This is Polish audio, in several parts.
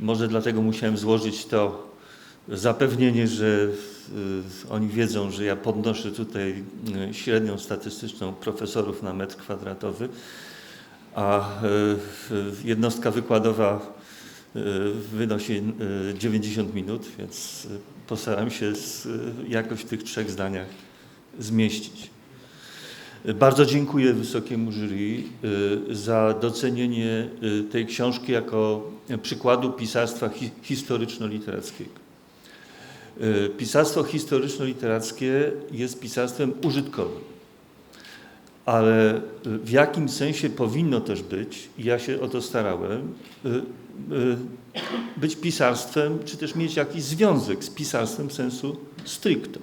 Może dlatego musiałem złożyć to zapewnienie, że y, oni wiedzą, że ja podnoszę tutaj y, średnią statystyczną profesorów na metr kwadratowy, a y, jednostka wykładowa wynosi y, 90 minut, więc postaram się jakoś w tych trzech zdaniach zmieścić. Bardzo dziękuję Wysokiemu jury y, za docenienie y, tej książki jako przykładu pisarstwa hi- historyczno-literackiego. Y, Pisarstwo historyczno-literackie jest pisarstwem użytkowym, ale w jakim sensie powinno też być, ja się o to starałem, być pisarstwem, czy też mieć jakiś związek z pisarstwem sensu stricto.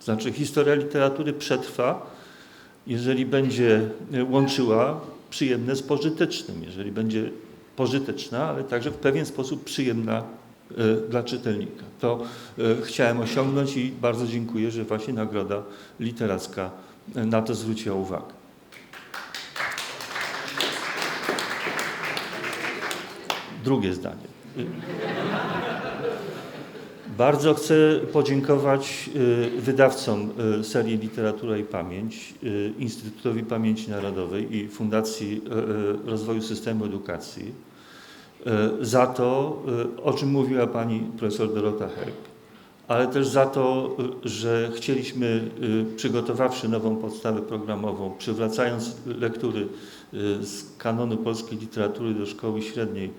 Znaczy historia literatury przetrwa, jeżeli będzie e, łączyła przyjemne z pożytecznym, jeżeli będzie pożyteczna, ale także w pewien sposób przyjemna e, dla czytelnika. To e, chciałem osiągnąć i bardzo dziękuję, że właśnie Nagroda Literacka na to zwróciła uwagę. Drugie zdanie. Bardzo chcę podziękować y, wydawcom y, serii Literatura i Pamięć, y, Instytutowi Pamięci Narodowej i Fundacji Rozwoju Systemu Edukacji za to, o czym mówiła pani profesor Dorota Heck, ale też za to, że chcieliśmy, przygotowawszy nową podstawę programową, przywracając lektury z kanonu polskiej literatury do szkoły średniej,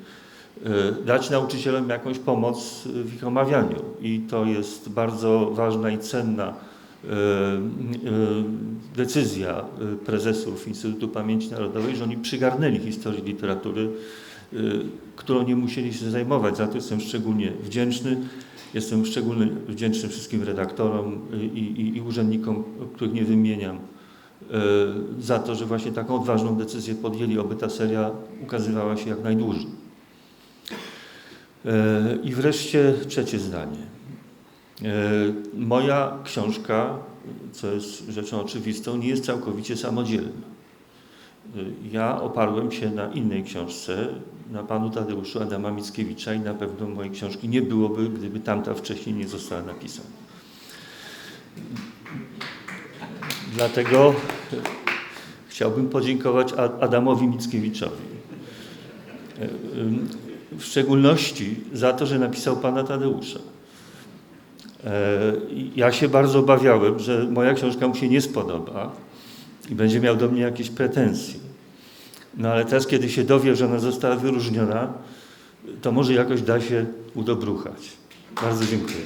dać nauczycielom jakąś pomoc y, w ich omawianiu. I to jest bardzo ważna i cenna y, y, decyzja y, prezesów Instytutu Pamięci Narodowej, że oni przygarnęli historię literatury, y, którą nie musieli się zajmować. Za to jestem szczególnie wdzięczny. Jestem szczególnie wdzięczny wszystkim redaktorom y, i, i, i urzędnikom, których nie wymieniam, y, za to, że właśnie taką odważną decyzję podjęli, aby ta seria ukazywała się jak najdłużej. E, I wreszcie trzecie zdanie. E, Moja książka, co jest rzeczą oczywistą, nie jest całkowicie samodzielna. E, Ja oparłem się na innej książce, na panu Tadeuszu Adama Mickiewicza i na pewno mojej książki nie byłoby, gdyby tamta wcześniej nie została napisana. Dlatego chciałbym podziękować Adamowi Mickiewiczowi. W szczególności za to, że napisał pana Tadeusza. E, Ja się bardzo obawiałem, że moja książka mu się nie spodoba i będzie miał do mnie jakieś pretensje. No ale teraz, kiedy się dowie, że ona została wyróżniona, to może jakoś da się udobruchać. Bardzo dziękuję.